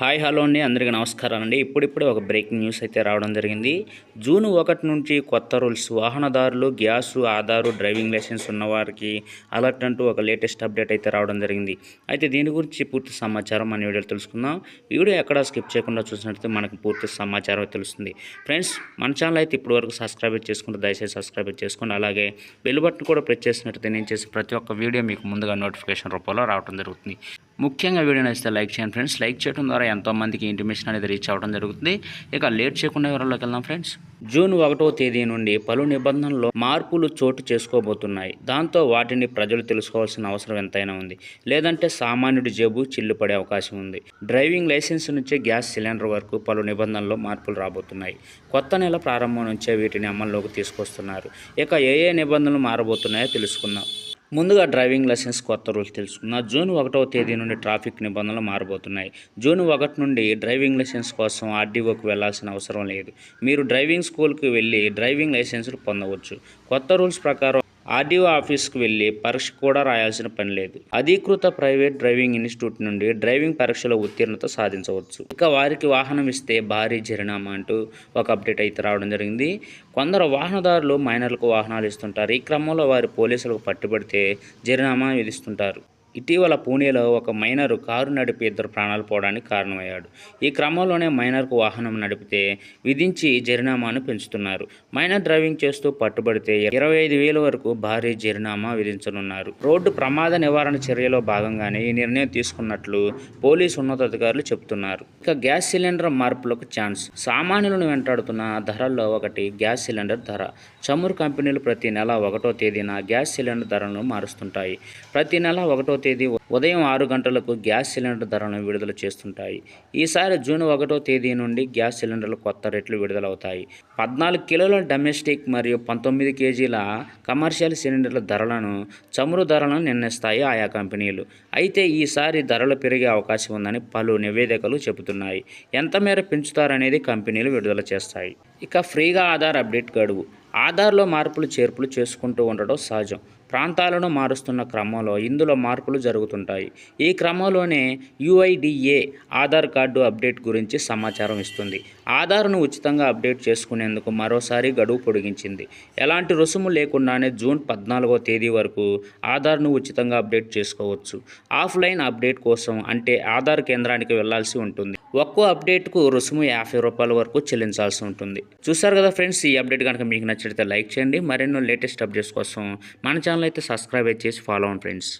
Hi hello అండి. అందరికీ నమస్కారం అండి. ఇప్పుడిప్పుడే ఒక బ్రేకింగ్ న్యూస్ అయితే రావడం జరిగింది. జూన్ ఒకటి నుంచి కొత్త రూల్స్ వాహనదారులు గ్యాసు ఆధారు డ్రైవింగ్ లైసెన్స్ ఉన్నవారికి అలర్ట్ అంటూ ఒక లేటెస్ట్ అప్డేట్ అయితే రావడం జరిగింది. అయితే దీని గురించి పూర్తి సమాచారం మన వీడియోలో తెలుసుకుందాం. వీడియో ఎక్కడ స్కిప్ చేయకుండా చూసినట్లయితే మనకు పూర్తి సమాచారం తెలుస్తుంది. ఫ్రెండ్స్ మన ఛానల్ అయితే ఇప్పటివరకు సబ్స్క్రైబ్ చేసుకుంటే దయచేసి సబ్స్క్రైబ్ చేసుకోండి. అలాగే బెల్ బటన్ కూడా ప్రెస్ చేసినట్లయితే నేను చేసే ప్రతి ఒక్క వీడియో మీకు ముందుగా నోటిఫికేషన్ రూపంలో రావడం జరుగుతుంది. ముఖ్యంగా వీడియో నచ్చితే లైక్ చేయండి ఫ్రెండ్స్. లైక్ చేయడం ద్వారా ఎంతోమందికి ఇంటిమేషన్ అనేది రీచ్ అవ్వడం జరుగుతుంది. ఇక లేట్ చేయకుండా వివరాల్లోకి వెళ్దాం ఫ్రెండ్స్. జూన్ ఒకటో తేదీ నుండి పలు నిబంధనల్లో మార్పులు చోటు చేసుకోబోతున్నాయి. దాంతో వాటిని ప్రజలు తెలుసుకోవాల్సిన అవసరం ఎంతైనా ఉంది. లేదంటే సామాన్యుడి జేబు చిల్లుపడే అవకాశం ఉంది. డ్రైవింగ్ లైసెన్స్ నుంచే గ్యాస్ సిలిండర్ వరకు పలు నిబంధనల్లో మార్పులు రాబోతున్నాయి. కొత్త నెల ప్రారంభం నుంచే వీటిని అమల్లోకి తీసుకొస్తున్నారు. ఇక ఏ ఏ నిబంధనలు మారబోతున్నాయో తెలుసుకుందాం. ముందుగా డ్రైవింగ్ లైసెన్స్ కొత్త రూల్స్ తెలుసుకున్న జూన్ ఒకటవ తేదీ నుండి ట్రాఫిక్ నిబంధనలు మారబోతున్నాయి. జూన్ ఒకటి నుండి డ్రైవింగ్ లైసెన్స్ కోసం ఆర్డీఓకి వెళ్ళాల్సిన అవసరం లేదు. మీరు డ్రైవింగ్ స్కూల్కి వెళ్ళి డ్రైవింగ్ లైసెన్స్ పొందవచ్చు. కొత్త రూల్స్ ప్రకారం ఆర్డీఓ ఆఫీస్కి వెళ్ళి పరీక్ష కూడా రాయాల్సిన పని లేదు. అధీకృత ప్రైవేట్ డ్రైవింగ్ ఇన్స్టిట్యూట్ నుండి డ్రైవింగ్ పరీక్షలో ఉత్తీర్ణత సాధించవచ్చు. ఇక వారికి వాహనం ఇస్తే భారీ జరినామా అంటూ ఒక అప్డేట్ అయితే రావడం జరిగింది. కొందరు వాహనదారులు మైనర్లకు వాహనాలు ఇస్తుంటారు. ఈ క్రమంలో వారి పోలీసులకు పట్టుబడితే జరినామా విధిస్తుంటారు. ఇటీవల పూణేలో ఒక మైనర్ కారు నడిపి ఇద్దరు ప్రాణాలు పోవడానికి కారణమయ్యాడు. ఈ క్రమంలోనే మైనర్కు వాహనం నడిపితే విధించి జరినామాను పెంచుతున్నారు. మైనర్ డ్రైవింగ్ చేస్తూ పట్టుబడితే ఇరవై ఐదు వేల వరకు భారీ జరినామా విధించనున్నారు. రోడ్డు ప్రమాద నివారణ చర్యలో భాగంగానే ఈ నిర్ణయం తీసుకున్నట్లు పోలీసు ఉన్నతాధికారులు చెబుతున్నారు. ఇక గ్యాస్ సిలిండర్ మార్పులకు ఛాన్స్. సామాన్యులను వెంటాడుతున్న ధరల్లో ఒకటి గ్యాస్ సిలిండర్ ధర. చమురు కంపెనీలు ప్రతి నెల ఒకటో తేదీన గ్యాస్ సిలిండర్ ధరలను మారుస్తుంటాయి. ప్రతి నెల ఒకటో తేదీ ఉదయం ఆరు గంటలకు గ్యాస్ సిలిండర్ ధరలను విడుదల చేస్తుంటాయి. ఈసారి జూన్ ఒకటో తేదీ నుండి గ్యాస్ సిలిండర్లు కొత్త రేట్లు విడుదలవుతాయి. పద్నాలుగు కిలోల డొమెస్టిక్ మరియు పంతొమ్మిది కేజీల కమర్షియల్ సిలిండర్ల ధరలను చమురు ధరలను నిర్ణయిస్తాయి ఆయా కంపెనీలు. అయితే ఈసారి ధరలు పెరిగే అవకాశం ఉందని పలు నివేదికలు చెబుతున్నాయి. ఎంత మేర పెంచుతారనేది కంపెనీలు విడుదల చేస్తాయి. ఇక ఫ్రీగా ఆధార్ అప్డేట్ గడువు. ఆధార్లో మార్పులు చేర్పులు చేసుకుంటూ ఉండడం సహజం. ప్రాంతాలను మారుస్తున్న క్రమంలో ఇందులో మార్పులు జరుగుతుంటాయి. ఈ క్రమంలోనే యుఐడిఏ ఆధార్ కార్డు అప్డేట్ గురించి సమాచారం ఇస్తుంది. ఆధార్ను ఉచితంగా అప్డేట్ చేసుకునేందుకు మరోసారి గడువు పొడిగించింది. ఎలాంటి రుసుము లేకుండానే జూన్ పద్నాలుగో తేదీ వరకు ఆధార్ను ఉచితంగా అప్డేట్ చేసుకోవచ్చు. ఆఫ్లైన్ అప్డేట్ కోసం అంటే ఆధార్ కేంద్రానికి వెళ్ళాల్సి ఉంటుంది. ఒక్కో అప్డేట్కు రుసుము యాభై రూపాయల వరకు చెల్లించాల్సి ఉంటుంది. చూసారు కదా ఫ్రెండ్స్ ఈ అప్డేట్ కనుక మీకు నచ్చిన నచ్చితే లైక్ చేయండి. మరెన్నో లేటెస్ట్ అప్డేట్స్ కోసం మన ఛానల్ అయితే సబ్స్క్రైబ్ చేసి ఫాలో అవ్వండి ఫ్రెండ్స్.